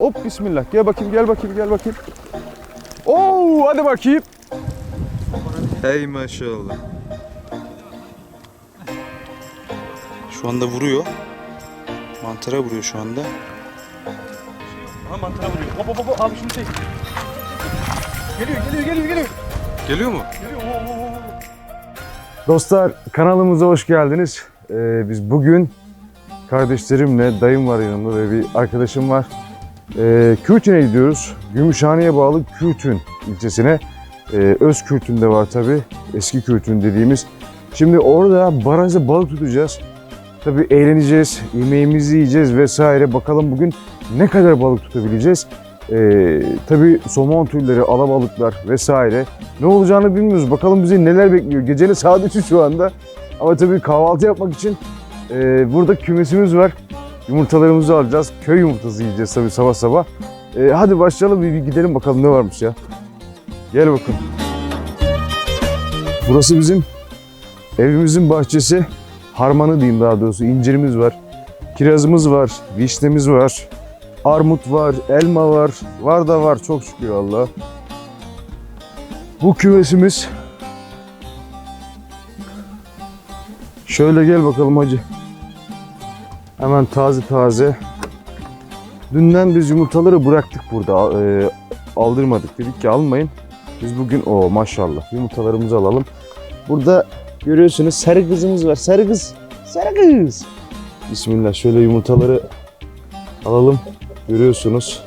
Hop bismillah. Gel bakayım gel bakayım gel bakayım. Oo hadi bakayım. Hey maşallah. Şu anda vuruyor. Mantara vuruyor şu anda. Ha mantara vuruyor. Hop hop hop abi şunu çek. Geliyor geliyor geliyor geliyor. Geliyor mu? Dostlar kanalımıza hoş geldiniz. Ee, biz bugün kardeşlerimle dayım var yanımda ve bir arkadaşım var. Ee, Kürtün'e gidiyoruz. Gümüşhane'ye bağlı Kürtün ilçesine. Ee, Öz Kürtün de var tabi. Eski Kürtün dediğimiz. Şimdi orada barajda balık tutacağız. Tabi eğleneceğiz, yemeğimizi yiyeceğiz vesaire. Bakalım bugün ne kadar balık tutabileceğiz. Ee, tabi somon türleri, alabalıklar vesaire. Ne olacağını bilmiyoruz. Bakalım bizi neler bekliyor. Gecenin saat 3'ü şu anda. Ama tabii kahvaltı yapmak için e, burada kümesimiz var. Yumurtalarımızı alacağız. Köy yumurtası yiyeceğiz tabii sabah sabah. E, hadi başlayalım bir, bir gidelim bakalım ne varmış ya. Gel bakalım. Burası bizim evimizin bahçesi. Harmanı diyeyim daha doğrusu. İncirimiz var. Kirazımız var. Vişnemiz var. Armut var. Elma var. Var da var çok şükür Allah. Bu kümesimiz. Şöyle gel bakalım hacı. Hemen taze taze. Dünden biz yumurtaları bıraktık burada. e, aldırmadık. Dedik ki almayın. Biz bugün o maşallah yumurtalarımızı alalım. Burada görüyorsunuz sarı kızımız var. Sarı kız. Sarı kız. Bismillah şöyle yumurtaları alalım. Görüyorsunuz.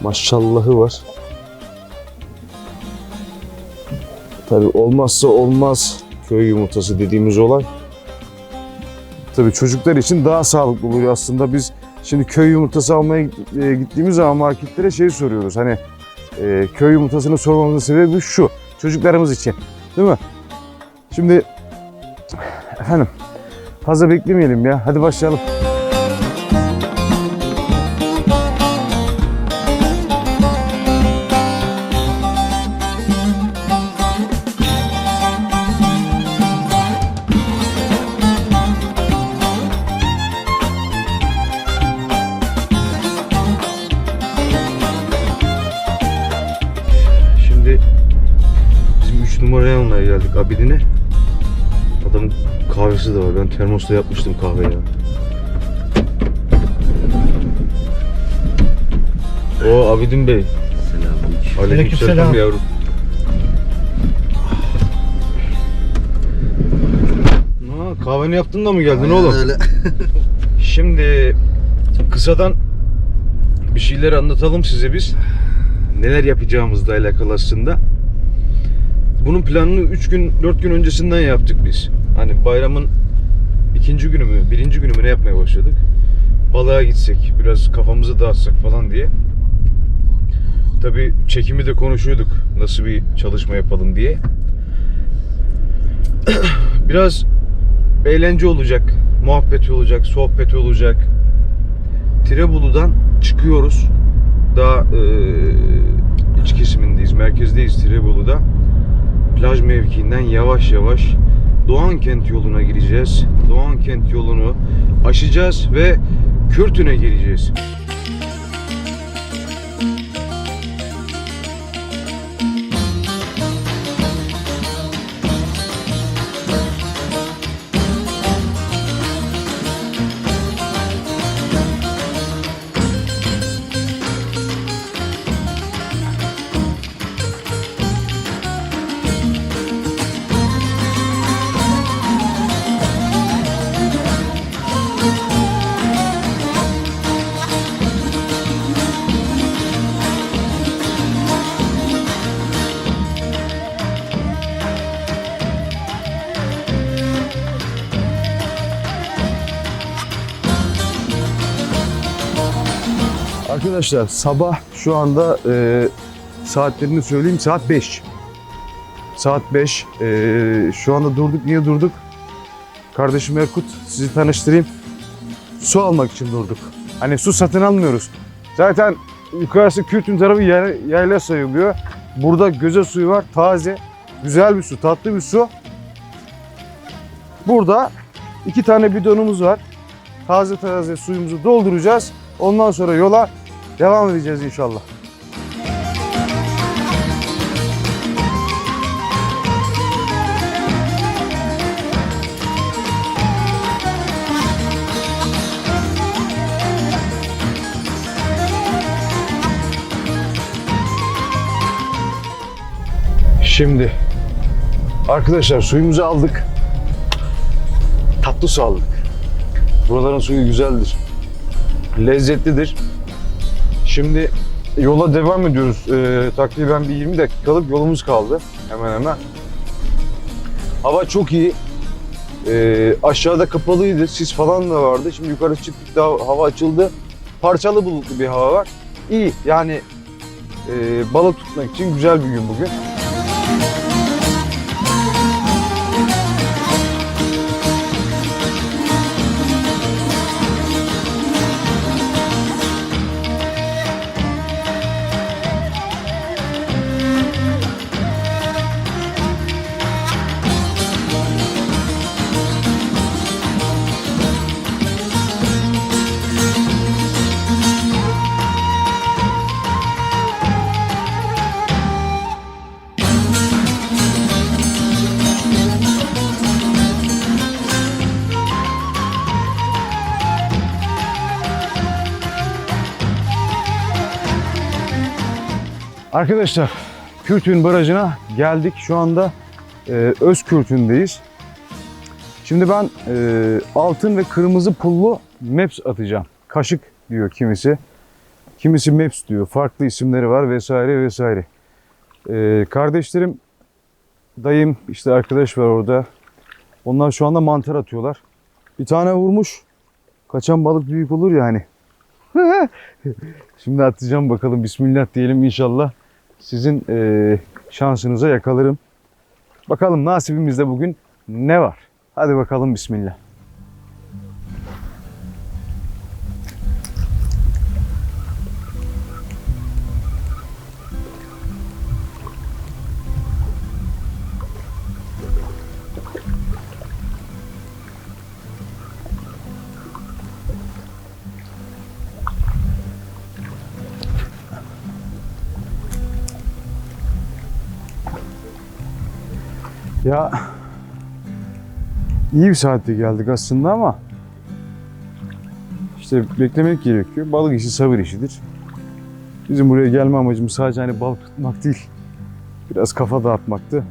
Maşallahı var. Tabii olmazsa olmaz köy yumurtası dediğimiz olay. Tabii çocuklar için daha sağlıklı oluyor aslında. Biz şimdi köy yumurtası almaya e, gittiğimiz zaman marketlere şey soruyoruz. Hani e, köy yumurtasını sormamızın sebebi şu. Çocuklarımız için. Değil mi? Şimdi efendim fazla beklemeyelim ya. Hadi başlayalım. Abidin'e. Adamın kahvesi de var. Ben termosta yapmıştım kahve ya. O Abidin Bey. Selamünaleyküm. Aleykümselam yavrum. Ha, kahveni yaptın da mı geldin oğlum? Öyle. Şimdi kısadan bir şeyler anlatalım size biz. Neler yapacağımızla alakalı aslında. Bunun planını 3 gün 4 gün öncesinden yaptık biz. Hani bayramın ikinci günü mü birinci günü mü ne yapmaya başladık. Balığa gitsek biraz kafamızı dağıtsak falan diye. Tabi çekimi de konuşuyorduk nasıl bir çalışma yapalım diye. Biraz eğlence olacak, muhabbeti olacak, sohbeti olacak. Tirebolu'dan çıkıyoruz. Daha e, iç kesimindeyiz, merkezdeyiz Tirebolu'da. Plaj mevkiinden yavaş yavaş Doğan Kent yoluna gireceğiz. Doğan Kent yolunu aşacağız ve Kürtün'e geleceğiz. Arkadaşlar sabah şu anda e, saatlerini söyleyeyim saat 5. Saat 5. E, şu anda durduk. Niye durduk? Kardeşim Erkut sizi tanıştırayım. Su almak için durduk. Hani su satın almıyoruz. Zaten yukarısı Kürtün tarafı yayla, sayılıyor. Burada göze suyu var. Taze. Güzel bir su. Tatlı bir su. Burada iki tane bidonumuz var. Taze taze suyumuzu dolduracağız. Ondan sonra yola devam edeceğiz inşallah. Şimdi arkadaşlar suyumuzu aldık. Tatlı su aldık. Buraların suyu güzeldir. Lezzetlidir. Şimdi yola devam ediyoruz. Ee, takriben bir 20 dakikalık yolumuz kaldı. Hemen hemen. Hava çok iyi. Ee, aşağıda kapalıydı. Sis falan da vardı. Şimdi yukarı çıktık daha hava açıldı. Parçalı bulutlu bir hava var. İyi yani e, balık tutmak için güzel bir gün bugün. Arkadaşlar Kürtün Barajı'na geldik. Şu anda e, Özkürtün'deyiz. Şimdi ben e, altın ve kırmızı pullu Maps atacağım. Kaşık diyor kimisi. Kimisi Maps diyor. Farklı isimleri var vesaire vesaire. E, kardeşlerim, dayım işte arkadaş var orada. Onlar şu anda mantar atıyorlar. Bir tane vurmuş. Kaçan balık büyük olur yani. Şimdi atacağım bakalım. Bismillah diyelim inşallah. Sizin eee, şansınıza yakalarım. Bakalım nasibimizde bugün ne var? Hadi bakalım Bismillah. Ya iyi bir saatte geldik aslında ama işte beklemek gerekiyor. Balık işi sabır işidir. Bizim buraya gelme amacımız sadece hani balık tutmak değil. Biraz kafa dağıtmaktı.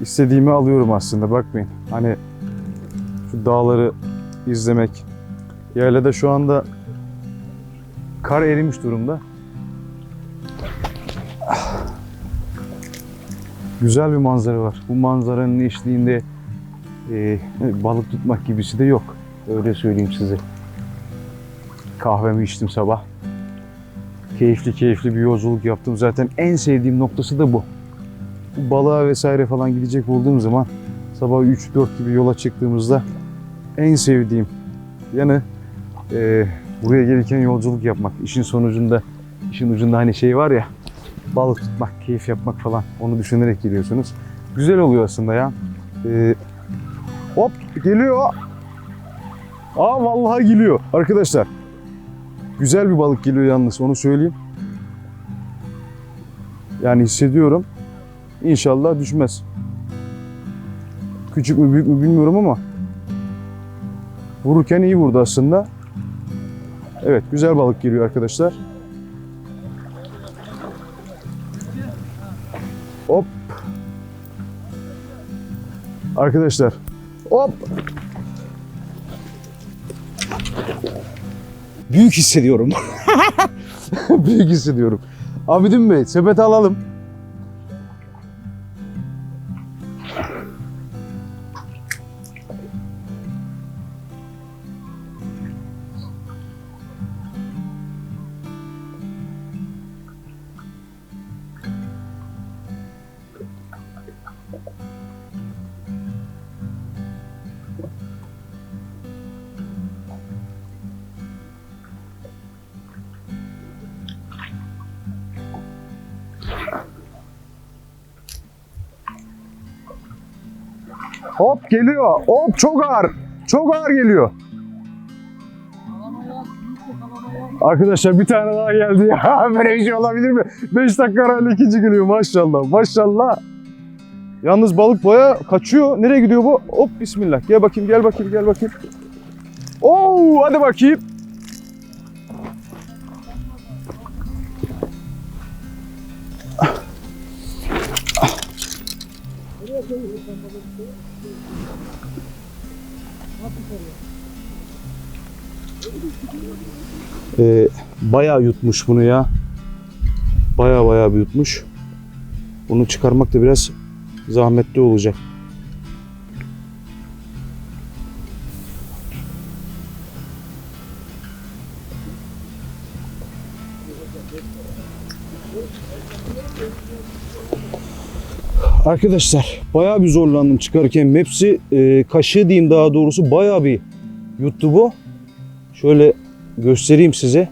İstediğimi alıyorum aslında bakmayın. Hani şu dağları izlemek. Yaylada şu anda kar erimiş durumda. Güzel bir manzara var. Bu manzaranın eşliğinde e, balık tutmak gibisi de yok. Öyle söyleyeyim size. Kahvemi içtim sabah. Keyifli keyifli bir yolculuk yaptım. Zaten en sevdiğim noktası da bu. Bu balığa vesaire falan gidecek olduğum zaman sabah 3-4 gibi yola çıktığımızda en sevdiğim yanı e, buraya gelirken yolculuk yapmak. İşin sonucunda, işin ucunda hani şey var ya balık tutmak, keyif yapmak falan onu düşünerek geliyorsunuz. Güzel oluyor aslında ya. Ee, hop geliyor. Aa vallahi geliyor arkadaşlar. Güzel bir balık geliyor yalnız onu söyleyeyim. Yani hissediyorum. İnşallah düşmez. Küçük mü büyük mü bilmiyorum ama vururken iyi vurdu aslında. Evet güzel balık geliyor arkadaşlar. Arkadaşlar. Hop. Büyük hissediyorum. Büyük hissediyorum. Abidin Bey sepeti alalım. Hop geliyor. Hop çok ağır. Çok ağır geliyor. Arkadaşlar bir tane daha geldi ya. Böyle bir şey olabilir mi? 5 dakika arayla ikinci geliyor maşallah. Maşallah. Yalnız balık baya kaçıyor. Nereye gidiyor bu? Hop bismillah. Gel bakayım gel bakayım gel bakayım. Oo hadi bakayım. Ee, bayağı yutmuş bunu ya. Bayağı bayağı bir yutmuş. Bunu çıkarmak da biraz zahmetli olacak. Arkadaşlar bayağı bir zorlandım çıkarken. Mepsi e, kaşığı diyeyim daha doğrusu bayağı bir yuttu bu. Şöyle göstereyim size.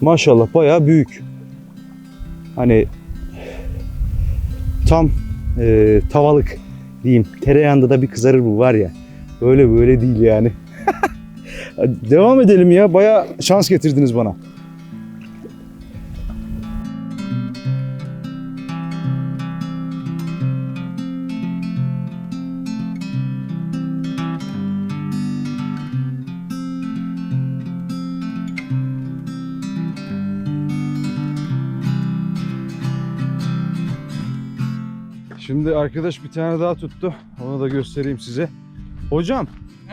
Maşallah bayağı büyük. Hani tam e, tavalık diyeyim. Tereyağında da bir kızarır bu var ya. Böyle böyle değil yani. Devam edelim ya. Bayağı şans getirdiniz bana. Şimdi arkadaş bir tane daha tuttu. Onu da göstereyim size. Hocam.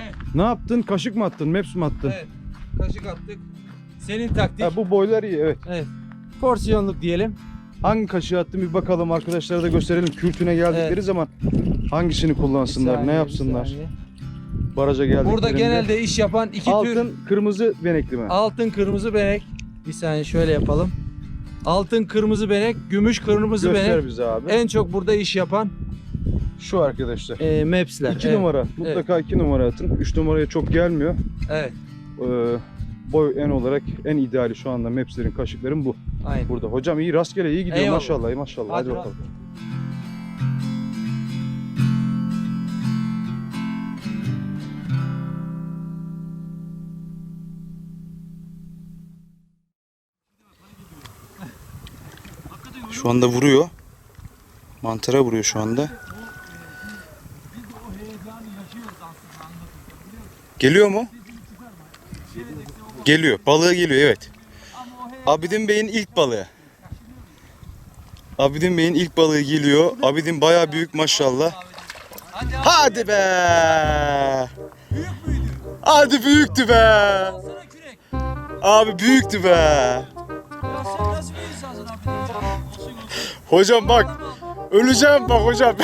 Evet. Ne yaptın? Kaşık mı attın? Maps mi attın? Evet. Kaşık attık. Senin taktik. Ha, bu boylar iyi evet. Porsiyonluk diyelim. Hangi kaşığı attın bir bakalım arkadaşlara da gösterelim. Kültüne geldikleri Evet. zaman hangisini kullansınlar, saniye, ne yapsınlar. Baraja geldiklerinde. Burada genelde iş yapan iki altın, tür kırmızı benekli mi? altın kırmızı benek. Bir saniye şöyle yapalım. Altın kırmızı benek, gümüş kırmızı Göster benek. bize abi. En çok burada iş yapan Şu arkadaşlar. e, Maps'ler. 2 evet. numara. Mutlaka 2 numara atın. 3 numaraya çok gelmiyor. Evet. Ee, boy en olarak en ideali şu anda Maps'lerin kaşıkların bu. Aynen. Burada. Hocam iyi rastgele iyi gidiyor Eyvallah. maşallah iyi maşallah. Hadi, Hadi bakalım. Şu anda vuruyor. Mantara vuruyor şu anda. Geliyor mu? Geliyor. Balığı geliyor evet. Abidin Bey'in ilk balığı. Abidin Bey'in ilk balığı geliyor. Abidin bayağı büyük maşallah. Hadi be. Hadi büyüktü be. Abi büyüktü be. Hocam bak. Öleceğim bak hocam.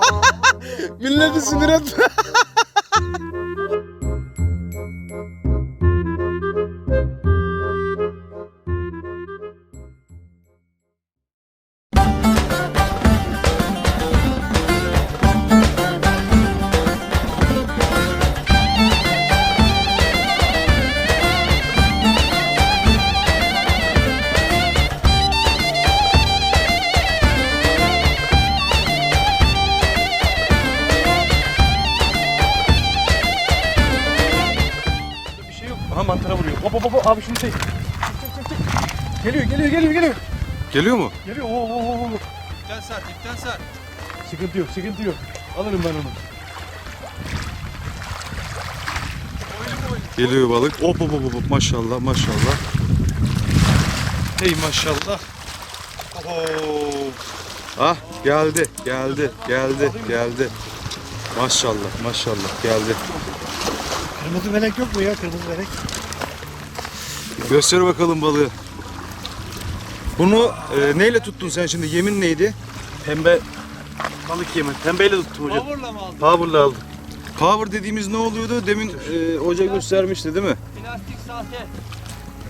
Milleti sinir etme. Geliyor geliyor geliyor geliyor. Mu? Geliyor. Oo, oo, oo, oo. İpten sar, ipten sar. Sıkıntı yok sıkıntı yok. Alırım ben onu. Geliyor balık. Hop hop hop hop maşallah maşallah. Hey maşallah. Oo. Ah geldi geldi geldi geldi. Maşallah maşallah geldi. Kırmızı melek yok mu ya kırmızı melek? Göster bakalım balığı. Bunu e, neyle tuttun sen şimdi? Yemin neydi? Pembe balık yemi. Pembeyle tuttum hocam. Power'la mı aldın? Power'la aldım. Power dediğimiz ne oluyordu? Demin e, hoca göstermişti değil mi? Plastik sahte.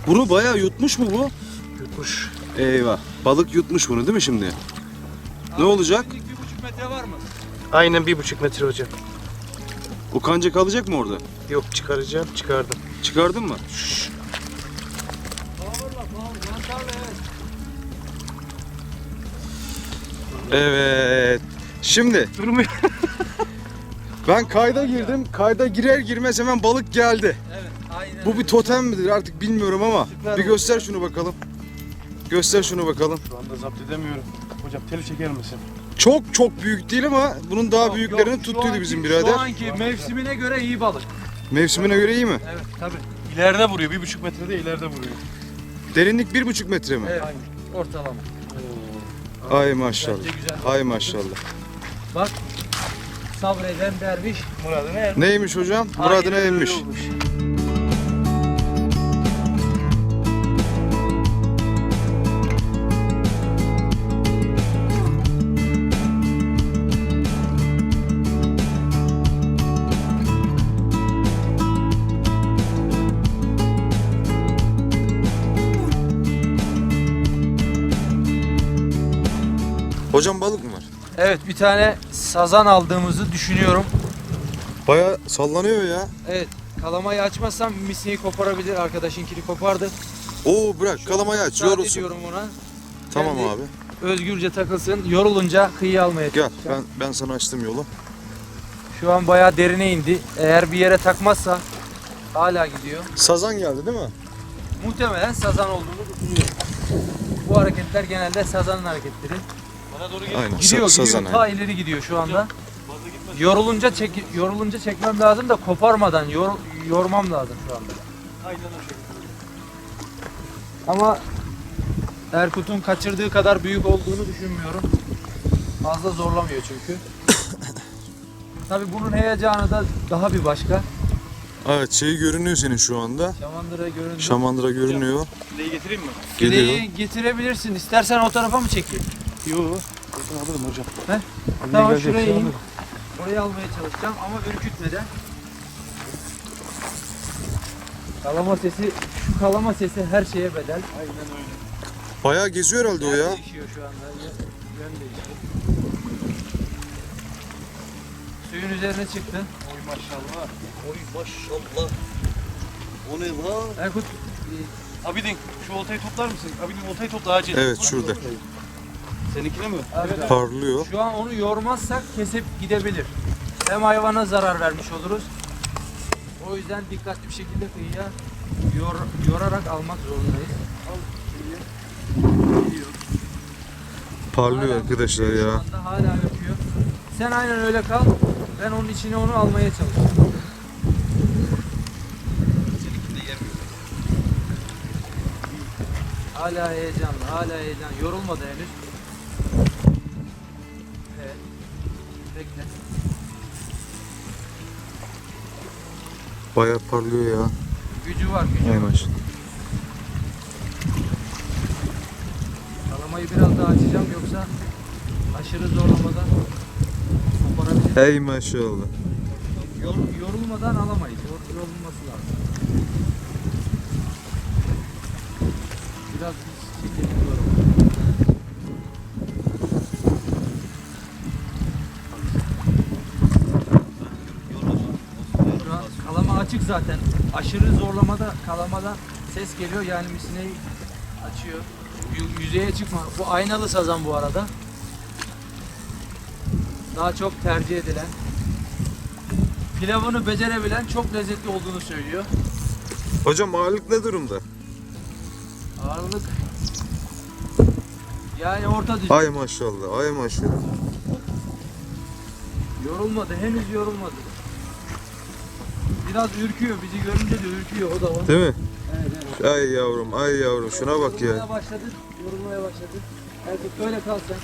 Bunu bayağı yutmuş mu bu? Yutmuş. Eyvah. Balık yutmuş bunu değil mi şimdi? Ne olacak? Bir buçuk metre var mı? Aynen bir buçuk metre hocam. O kanca kalacak mı orada? Yok çıkaracağım çıkardım. Çıkardın mı? Power'la, power. Mantarla evet. Evet. Şimdi Durmuyor. ben kayda girdim. Kayda girer girmez hemen balık geldi. Evet, aynen Bu bir totem midir artık bilmiyorum ama Süper bir oldu. göster şunu bakalım. Göster şunu bakalım. Şu anda zapt edemiyorum. Hocam teli çeker misin? Çok çok büyük değil ama bunun daha Yok, büyüklerini yok, şu tuttuydu anki- bizim Şu birader. anki mevsimine göre iyi balık. Mevsimine göre iyi mi? Evet tabii. İleride vuruyor. Bir buçuk metrede ileride vuruyor. Derinlik bir buçuk metre mi? Evet. Ortalama. Ay maşallah. Ay maşallah. Bak. Sabreden derviş. Murad'ın er. Neymiş hocam? Muradına ermiş. Hocam balık mı var? Evet bir tane sazan aldığımızı düşünüyorum. Baya sallanıyor ya. Evet kalamayı açmazsam misneyi koparabilir. Arkadaşınkini kopardı. Oo bırak kalamayı aç yorulsun. ediyorum ona. Tamam Kendi- abi. Özgürce takılsın. Yorulunca kıyı almaya Gel ben ben sana açtım yolu. Şu an bayağı derine indi. Eğer bir yere takmazsa hala gidiyor. Sazan geldi değil mi? Muhtemelen sazan olduğunu düşünüyorum. Bu hareketler genelde sazanın hareketleri. Doğru geliyor. Aynen. Gidiyor sa- gidiyor sazan. ta aynen. ileri gidiyor şu anda. Yorulunca çek yorulunca çekmem lazım da koparmadan yor, yormam lazım şu anda. Aynen o şekilde. Ama Erkut'un kaçırdığı kadar büyük olduğunu düşünmüyorum. Fazla zorlamıyor çünkü. Tabii bunun heyecanı da daha bir başka. Evet şey görünüyor senin şu anda. Şamandıra göründü. Şamandıra görünüyor. Fileyi getireyim mi? Geliyor. Fileyi getirebilirsin. İstersen o tarafa mı çekeyim? Yo. Bakın alırım hocam. He? Tamam şuraya şey in. Orayı almaya çalışacağım ama ürkütmeden. Kalama sesi, şu kalama sesi her şeye bedel. Aynen öyle. Bayağı geziyor herhalde o Yer ya. Değişiyor şu anda. Yön, yön değişiyor. Suyun üzerine çıktı. Oy maşallah. Oy maşallah. O ne lan? Erkut Abidin şu oltayı toplar mısın? Abidin oltayı topla acil. Evet şurada. Seninkine mi? abi, Parlıyor. şu an onu yormazsak kesip gidebilir. Hem hayvana zarar vermiş oluruz. O yüzden dikkatli bir şekilde kıyıya yor, yorarak almak zorundayız. Parlıyor Hala arkadaşlar öpüyor Şu ya. anda hala öpüyor. Sen aynen öyle kal. Ben onun içine onu almaya yok. Hala heyecanlı, hala heyecan. Yorulmadı henüz. Bayağı parlıyor ya. Gücü var, gücü var. maşallah. Kalamayı biraz daha açacağım yoksa aşırı zorlamadan koparabilir. Hey maşallah. Yor, yorulmadan alamayız. Yor, yorulması lazım. Biraz zaten. Aşırı zorlamada kalamada ses geliyor yani misineyi açıyor. Yü- Yüzeye çıkma. Bu aynalı sazan bu arada. Daha çok tercih edilen. Pilavını becerebilen çok lezzetli olduğunu söylüyor. Hocam ağırlık ne durumda? Ağırlık yani orta düzey. Ay maşallah. Ay maşallah. Yorulmadı. Henüz yorulmadı. Biraz ürküyor. Bizi görünce de ürküyor. O da var. Değil mi? Evet, evet. Ay yavrum, ay yavrum. Şuna bak ya. Yorulmaya başladı. Yorulmaya başladı. Erkek böyle kal sen.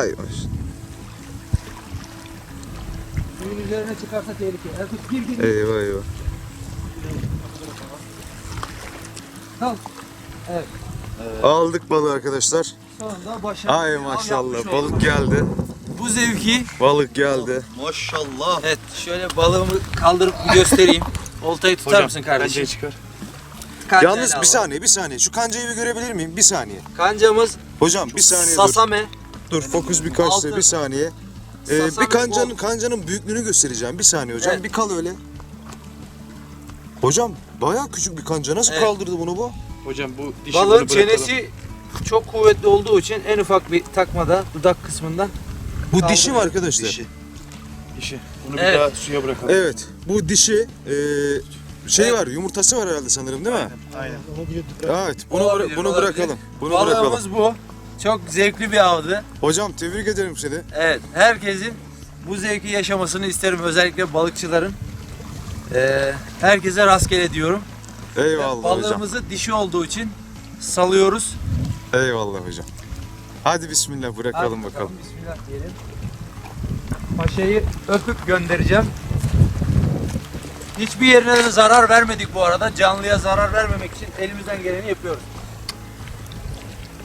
Ay maşallah. Suyun üzerine çıkarsa tehlike. Gir gir. gir. Eyvah eyvah. Kal. Evet. Aldık balığı arkadaşlar. Sonunda başarılı. Ay bir maşallah. Balık geldi. Bu zevki Balık geldi. Maşallah. Evet şöyle balığımı kaldırıp bir göstereyim. Oltayı tutar Hocam, mısın kardeşim? çıkar. Kancayla Yalnız bir alalım. saniye, bir saniye. Şu kancayı bir görebilir miyim? Bir saniye. Kancamız Hocam bir saniye dur. Sasame. Dur fokus bir kaçtı. Altı. Bir saniye. Ee, bir kancanın bol. kancanın büyüklüğünü göstereceğim. Bir saniye hocam. Evet. Bir kal öyle. Hocam bayağı küçük bir kanca. Nasıl Evet. kaldırdı bunu bu? Hocam bu dişi Balığın bunu bırakalım. çenesi çok kuvvetli olduğu için en ufak bir takmada dudak kısmından Bu Kaldırdı. dişi mi arkadaşlar? Dişi. Dişi. Bunu Evet. bir daha suya bırakalım. Evet. Bu dişi. Ee, şey var, yumurtası var herhalde sanırım değil mi? Aynen. Evet, bunu Olabilir, bunu olabilir. bırakalım. Bunu bırakalım. Balığımız bu. Çok zevkli bir avdı. Hocam tebrik ederim seni. Evet, herkesin bu zevki yaşamasını isterim. Özellikle balıkçıların. Ee, herkese rastgele diyorum. Eyvallah hocam. Balığımızı dişi olduğu için salıyoruz. Eyvallah hocam. Hadi bismillah bırakalım Hadi bakalım. Bismillah diyelim. Paşayı öpüp göndereceğim. Hiçbir yerine de zarar vermedik bu arada. Canlıya zarar vermemek için elimizden geleni yapıyoruz.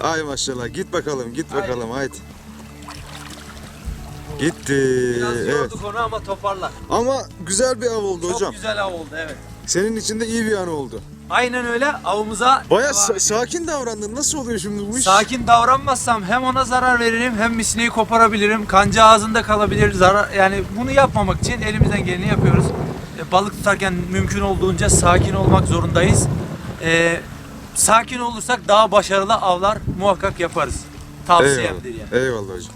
Ay maşallah git bakalım git Haydi. bakalım haydi. Gitti. Biraz Evet. yorduk onu ama toparlar. Ama güzel bir av oldu Çok hocam. güzel av oldu evet. Senin için de iyi bir an oldu. Aynen öyle avımıza Baya devam sa- ediyoruz. sakin davrandın. Nasıl oluyor şimdi bu iş? Sakin davranmazsam hem ona zarar veririm hem misliği koparabilirim. Kanca ağzında kalabilir. Zarar yani bunu yapmamak için elimizden geleni yapıyoruz. E, balık tutarken mümkün olduğunca sakin olmak zorundayız. E, sakin olursak daha başarılı avlar muhakkak yaparız. Tavsiyemdir yani. Eyvallah. Eyvallah hocam.